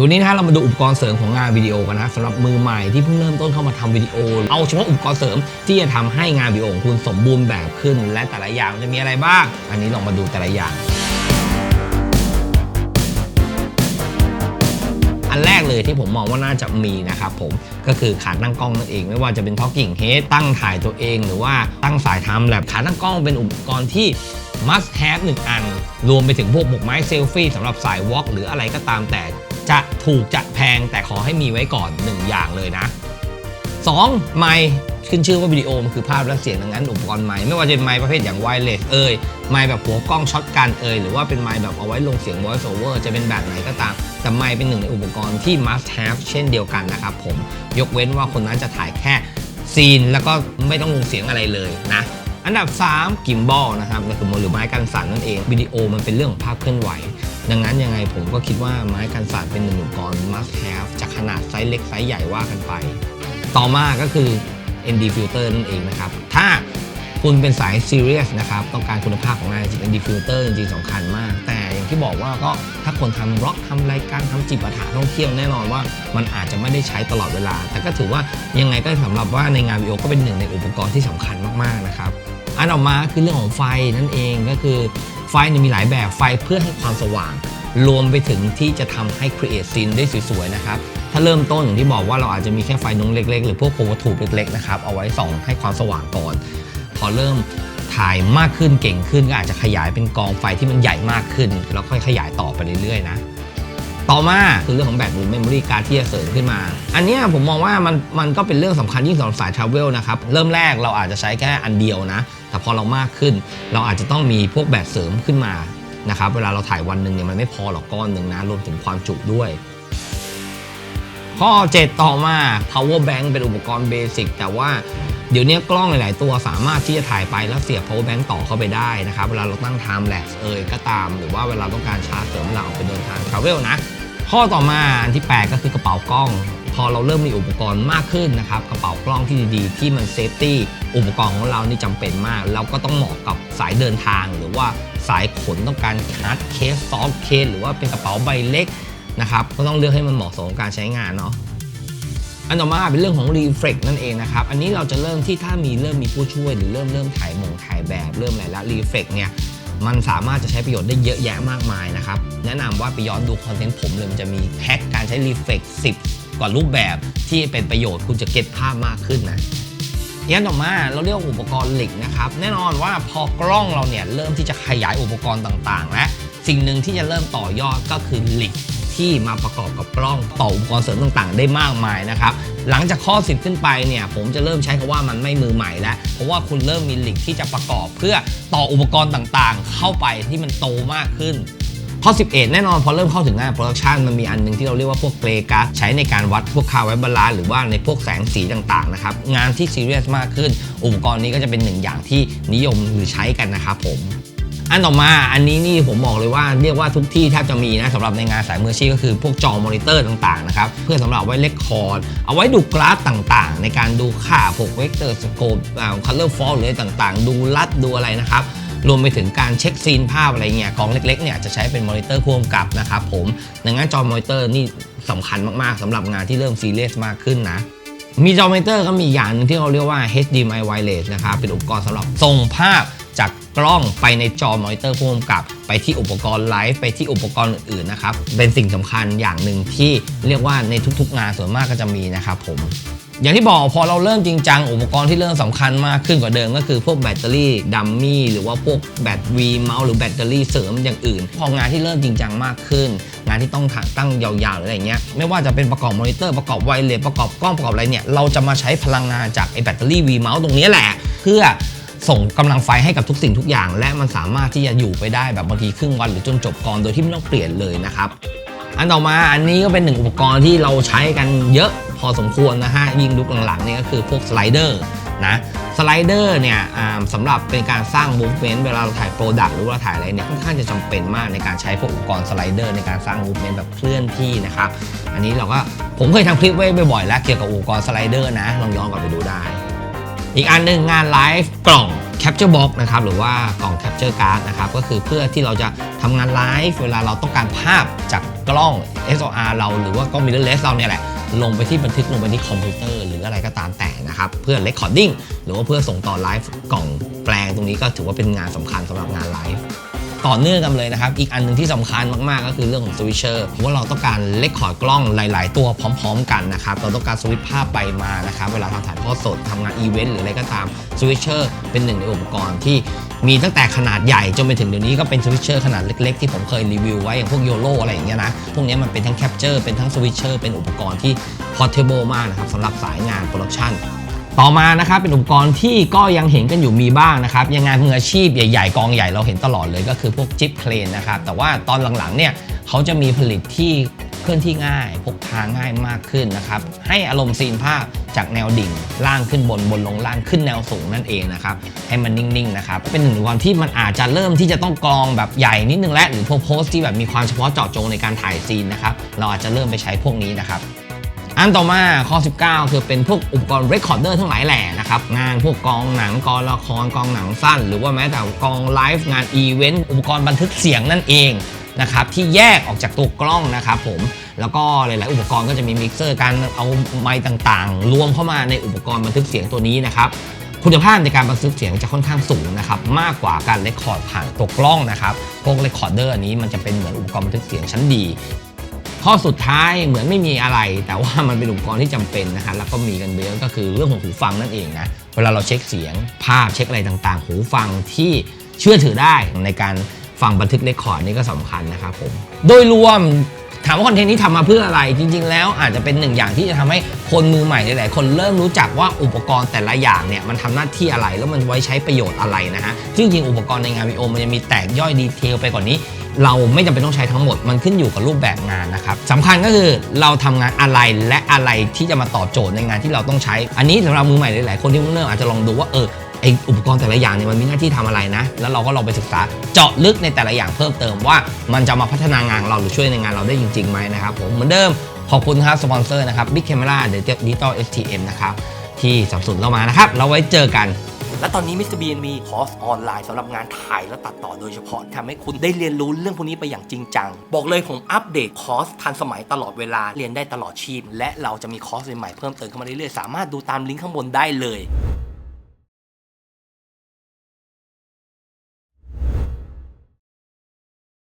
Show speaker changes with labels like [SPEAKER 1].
[SPEAKER 1] ดี๋ยวนี้นะเรามาดูอุปกรณ์เสริมของงานวิดีโอกันนะสำหรับมือใหม่ที่เพิ่งเริ่มต้นเข้ามาทำวิดีโอ เอาเฉพาะอุปกรณ์เสริมที่จะทำให้งานวิดีโอของคุณสมบูรณ์แบบขึ้น และแต่ละอย่างจะมีอะไรบ้าง อันนี้ลองมาดูแต่ละอย่างอันแรกเลยที่ผมมองว่าน่าจะมีนะครับผมก็คือขาตั้งกล้องนั่นเองไม่ว่าจะเป็น Talking Head ตั้งถ่ายตัวเองหรือว่าตั้งสายทำแลบขาตั้งกล้องเป็นอุปกรณ์ที่ must have หนึ่งอัน รวมไปถึงพวกหมวกไม้เซลฟี่สำหรับสายวอล์กหรืออะไรก็ตามแต่ จะถูกจะแพงแต่ขอให้มีไว้ก่อน 1 อย่างเลยนะ 2. ไมค์ขึ้นชื่อว่าวิดีโอมันคือภาพและเสียงดังนั้นอุปกรณ์ไมค์ไม่ว่าจะเป็นไมค์ประเภทอย่างไวเลสเอ่ยไมค์แบบหัวกล้องช็อตกันเอ่ยหรือว่าเป็นไมค์แบบเอาไว้ลงเสียง voice over จะเป็นแบบไหนก็ตาม แต่ไมค์เป็นหนึ่งในอุปกรณ์ที่ must have เช่นเดียวกันนะครับผมยกเว้นว่าคนนั้นจะถ่ายแค่ซีนแล้วก็ไม่ต้องลงเสียงอะไรเลยนะอันดับ 3 กิมบอลนะครับก็คือมือหรือไม้กันสั่นนั่นเองวิดีโอมันเป็นเรื่องของภาพเคลื่อนไหว ดังนั้นยังไงผมก็คิดว่าไม้กันสั่นเป็นหนึ่งอุปกรณ์ must have จากขนาดไซส์เล็กไซส์ใหญ่ว่ากันไป ต่อมาก็คือ ND filter นั่นเองนะครับ ถ้าคุณเป็นสาย serious นะครับ ต้องการคุณภาพของงานจริง ND filter จริงๆสำคัญมาก แต่อย่างที่บอกว่าก็ถ้าคนทำร็อกทำรายการทำจิบปาถะท่องเที่ยวแน่นอนว่า มันอาจจะไม่ได้ใช้ตลอดเวลา แต่ก็ถือว่ายังไงก็สำหรับว่าในงานวิดีโอก็เป็นหนึ่งในอุปกรณ์ที่สำคัญมากๆนะครับอันออกมาคือเรื่องของไฟนั่นเองก็คือ ไฟเนี่ยมีหลายแบบไฟเพื่อให้ความสว่าง รวมไปถึงที่จะทำให้ create scene ได้สวยๆนะครับถ้าเริ่มต้นอย่างที่บอกว่าเราอาจจะมีแค่ไฟนงเล็ก ๆ หรือพวกโควัตถุเล็กๆนะครับเอาไว้ส่องให้ความสว่างก่อน พอเริ่มถ่ายมากขึ้นเก่งขึ้นก็อาจจะขยายเป็นกองไฟที่มันใหญ่มากขึ้น แล้วค่อยขยายต่อไปเรื่อยๆนะต่อมาคือเรื่องของแบตหรือ memory card ที่จะเสริมขึ้นมา อันนี้ผมมองว่ามันมันก็เป็นเรื่องสำคัญยิ่งสำหรับสาย travel นะครับ เริ่มแรกเราอาจจะใช้แค่อันเดียวนะ แต่พอเรามากขึ้น เราอาจจะต้องมีพวกแบตเสริมขึ้นมานะครับเวลาเราถ่ายวันหนึ่งเนี่ยมันไม่พอหรอกก้อนหนึ่งนะรวมถึงความจุด้วย ข้อ 7 ต่อมา power bank เป็นอุปกรณ์เบสิกแต่ว่าเดี๋ยวนี้กล้องหลาย ๆ ตัวสามารถที่จะถ่ายไปแล้วเสียบ power bank ต่อเข้าไปได้นะครับ เวลาเราตั้ง time lapse เอ่ยก็ตาม หรือว่าเวลาต้องการชาร์จเสริมเราออกไปเดินทาง travel นะ ข้อต่อมาอันที่ 8 ก็คือกระเป๋ากล้อง พอเราเริ่มมีอุปกรณ์มากขึ้นนะครับกระเป๋ากล้องที่ดีๆ ที่มันเซฟตี้อุปกรณ์ของเรานี่จำเป็นมาก เราก็ต้องเหมาะกับสายเดินทาง หรือว่าสายขนต้องการฮาร์ดเคสซอฟเคสหรือว่าเป็นกระเป๋าใบเล็กนะครับก็ต้องเลือกให้มันเหมาะสมกับการใช้งานเนาะอันต่อมาเป็นเรื่องของ reflex นั่นเองนะครับ อันนี้เราจะเริ่มที่ถ้ามีเริ่มมีผู้ช่วยหรือเริ่มเริ่มถ่ายมงถ่ายแบบเริ่มอะไรแล้ว reflex เนี่ยมันสามารถจะใช้ประโยชน์ได้เยอะแยะมากมายนะครับ แนะนำว่าไปย้อนดูคอนเทนต์ผมเลยมันจะมีแพ็กการใช้ reflex 10 กว่ารูปแบบที่เป็นประโยชน์คุณจะเก็ตภาพมากขึ้นนะยันต่อมาเราเรียกว่าอุปกรณ์เหล็กนะครับ แน่นอนว่าพอกล้องเราเนี่ยเริ่มที่จะขยายอุปกรณ์ต่างๆ และสิ่งหนึ่งที่จะเริ่มต่อยอดก็คือเหล็กที่มาประกอบกับกล้องต่ออุปกรณ์เสริมต่างๆ ได้มากมายนะครับ หลังจากข้อ 10 ขึ้นไปเนี่ยผมจะเริ่มใช้คำว่ามันไม่มือใหม่แล้ว เพราะว่าคุณเริ่มมีหล็กที่จะประกอบเพื่อต่ออุปกรณ์ต่างๆ เข้าไปที่มันโตมากขึ้น ข้อ 11 แน่นอนพอเริ่มเข้าถึงงานโปรดักชันมันมีอันหนึงที่เราเรียกว่าพวกเกรกาใช้ในการวัดพวกคาร์ไวบาลานหรือว่าในพวกแสงสีต่างๆนะครับงานที่ซีเรียสมากขึ้น อุปกรณ์นี้ก็จะเป็นหนึ่งอย่างที่นิยมหรือใช้กันนะครับผมอันต่อมาอันนี้นี่ผมบอกเลยว่าเรียกว่าทุกที่แทบจะมีนะสำหรับในงานสายมืออาชีพก็คือพวกจอมอนิเตอร์ต่างๆนะครับเพื่อสำหรับไว้เลคคอร์ดเอาไว้ดูกราฟต่างๆ ในการดูค่าพวกเวกเตอร์สโคปคัลเลอร์ฟอลหรือต่างๆ ดูลัดดูอะไรนะครับ รวมไปถึงการเช็คซีนภาพอะไรเงี้ยกองเล็กๆเนี่ยจะใช้เป็นมอนิเตอร์พ่วงกับนะครับผมดังนั้นจอมอนิเตอร์นี่สำคัญมากๆสำหรับงานที่เริ่มซีเรียสมากขึ้นนะมีจอมอนิเตอร์ก็มีอย่างหนึงที่เราเรียกว่า HDMI wireless นะครับเป็นอุปกรณ์สำหรับส่งภาพจากกล้องไปในจอมอนิเตอร์พ่วงกับ ไปที่อุปกรณ์ไลฟ์ไปที่อุปกรณ์อื่นๆนะครับเป็นสิ่งสำคัญอย่างหนึ่งที่เรียกว่าในทุกๆงานส่วนมากก็จะมีนะครับผม อย่างที่บอกพอเราเริ่มจริงจัง อุปกรณ์ที่เริ่มสำคัญมากขึ้นกว่าเดิมก็คือพวกแบตเตอรี่ดัมมี่หรือว่าพวกแบตวีเมาส์หรือแบตเตอรี่เสริมอย่างอื่น พองานที่เริ่มจริงจังมากขึ้น งานที่ต้องถ่ายตั้งยาวๆหรืออะไรเงี้ยไม่ว่าจะเป็นประกอบมอนิเตอร์ประกอบไวเลสประกอบกล้องประกอบอะไรเนี่ยเราจะมาใช้พลังงานจากไอ้แบตเตอรี่วีเมาส์ตรงนี้แหละ เพื่อส่งกำลังไฟให้กับทุกสิ่งทุกอย่าง และมันสามารถที่จะอยู่ไปได้แบบบางทีครึ่งวันหรือจนจบกองโดยที่ไม่ต้องเปลี่ยนเลยนะครับอันต่อมาอันนี้ก็เป็นหนึ่งอุปกรณ์ที่เราใช้กันเยอะ พอสมควรนะฮะยิ่งยุคหลังๆนี่ก็คือพวกสไลเดอร์นะสไลเดอร์เนี่ยสำหรับเป็นการสร้างมูฟเมนต์เวลาเราถ่ายโปรดักต์หรือว่าถ่ายอะไรเนี่ยค่อนข้างจะจำเป็นมากในการใช้พวกอุปกรณ์สไลเดอร์ในการสร้างมูฟเมนต์แบบเคลื่อนที่นะครับอันนี้เราก็ผมเคยทำคลิปไว้บ่อยๆแล้วเกี่ยวกับอุปกรณ์สไลเดอร์นะลองย้อนกลับไปดูได้ อีกอันหนึ่งงานไลฟ์กล่อง Capture Box นะครับหรือว่ากล่อง Capture Card นะครับก็คือเพื่อที่เราจะทำงานไลฟ์เวลาเราต้องการภาพจากกล้อง SLR เราหรือว่ากล้อง mirrorless เราเนี่ยแหละ ลงไปที่บันทึกลงไปที่คอมพิวเตอร์หรืออะไรก็ตามแต่นะครับเพื่อเรคคอร์ดิ้งหรือว่าเพื่อส่งต่อไลฟ์กล่องแปลงตรงนี้ก็ถือว่าเป็นงานสำคัญสำหรับงานไลฟ์ ต่อเนื่องกันเลยนะครับ อีกอันหนึ่งที่สำคัญมากๆ ก็คือเรื่องของสวิตเชอร์ว่าเราต้องการเลคคอร์ดกล้องหลาย ๆ ตัวพร้อม ๆ กันนะครับ เราต้องการสวิตช์ภาพไปมานะครับ เวลาทำถ่ายทอดสดทำงานอีเวนต์หรืออะไรก็ตามสวิตเชอร์เป็นหนึ่งในอุปกรณ์ที่มีตั้งแต่ขนาดใหญ่จนไปถึงเดี๋ยวนี้ก็เป็นสวิตเชอร์ขนาดเล็ก ๆ ที่ผมเคยรีวิวไว้อย่างพวกโยโ o อะไรอย่างเงี้ยนะ พวกนี้มันเป็นทั้งแคปเจอร์เป็นทั้งสวิตเชอร์เป็นอุปกรณ์ที่พอ r t เบิลมากนะครับสำหรับสายงานโปรดักชัน ต่อมานะครับเป็นอุปกรณ์ที่ก็ยังเห็นกันอยู่มีบ้างนะครับยังงานมืออาชีพใหญ่ๆกองใหญ่เราเห็นตลอดเลยก็คือพวกจิ๊บเครนนะครับแต่ว่าตอนหลังๆเนี่ยเขาจะมีผลิตที่เคลื่อนที่ง่ายพกพาง่ายมากขึ้นนะครับให้อารมณ์ซีนภาพจากแนวดิ่งล่างขึ้นบนบนลงล่างขึ้นแนวสูงนั่นเองนะครับให้มันนิ่งๆนะครับเป็นหนึ่งอุปกรณ์ที่มันอาจจะเริ่มที่จะต้องกองแบบใหญ่นิดนึงแล้วหรือพวกโพสที่แบบมีความเฉพาะเจาะจงในการถ่ายซีนนะครับเราอาจจะเริ่มไปใช้พวกนี้นะครับ อันต่อมาข้อ 19 คือเป็นพวกอุปกรณ์เรคคอร์เดอร์ทั้งหลายแหล่นะครับ งานพวกกองหนังกองละครกองหนังสั้น หรือว่าแม้แต่กองไลฟ์งานอีเวนต์อุปกรณ์บันทึกเสียงนั่นเองนะครับที่แยกออกจากตัวกล้องนะครับผมแล้วก็หลาย ๆ อุปกรณ์ก็จะมีมิกเซอร์การเอาไมค์ต่าง ๆ รวมเข้ามาในอุปกรณ์บันทึกเสียงตัวนี้นะครับคุณภาพในการบันทึกเสียงจะค่อนข้างสูงนะครับมากกว่าการเรคคอร์ดผ่านตัวกล้องนะครับพวกเรคคอร์เดอร์อันนี้มันจะเป็นเหมือนอุปกรณ์บันทึกเสียงชั้นดี ข้อสุดท้ายเหมือนไม่มีอะไร แต่ว่ามันเป็นอุปกรณ์ที่จำเป็นนะฮะแล้วก็มีกันเยอะก็คือเรื่องของหูฟังนั่นเองนะเวลาเราเช็คเสียงภาพเช็คอะไรต่างๆ หูฟังที่เชื่อถือได้ในการฟังบันทึกเรคคอร์ดนี่ก็สำคัญนะครับผมโดยรวมถามว่าคอนเทนต์นี้ทำมาเพื่ออะไรจริง ๆ แล้วอาจจะเป็นหนึ่งอย่างที่จะทำให้คนมือใหม่หลายๆคนเริ่มรู้จักว่าอุปกรณ์แต่ละอย่างเนี่ยมันทำหน้าที่อะไรแล้วมันไว้ใช้ประโยชน์อะไรนะฮะจริงๆอุปกรณ์ในงานวิดีโอมันจะมีแตกย่อยดีเทลไปกว่านี้ เราไม่จำเป็นต้องใช้ทั้งหมด มันขึ้นอยู่กับรูปแบบงานนะครับสำคัญก็คือเราทำงานอะไรและอะไรที่จะมาตอบโจทย์ในงานที่เราต้องใช้ อันนี้สำหรับมือใหม่หลายๆคนที่เพิ่งเริ่มอาจจะลองดูว่าเออไออุปกรณ์แต่ละอย่างเนี่ยมันมีหน้าที่ทำอะไรนะ แล้วเราก็ลองไปศึกษาเจาะลึกในแต่ละอย่างเพิ่มเติมว่ามันจะมาพัฒนางานเราหรือช่วยในงานเราได้จริงๆไหมนะครับผมเหมือนเดิมขอบคุณครับสปอนเซอร์นะครับ Big Camera Digital STM นะครับที่สับสนเรามานะครับ เราไว้เจอกัน
[SPEAKER 2] และตอนนี้ Mr. Bean มีคอร์สออนไลน์สำหรับงานถ่ายและตัดต่อโดยเฉพาะทำให้คุณได้เรียนรู้เรื่องพวกนี้ไปอย่างจริงจัง บอกเลยผมอัปเดตคอร์สทันสมัยตลอดเวลาเรียนได้ตลอดชีพ และเราจะมีคอร์สใหม่ๆเพิ่มเติมเข้ามาเรื่อยๆสามารถดูตามลิงก์ข้างบนได้เลย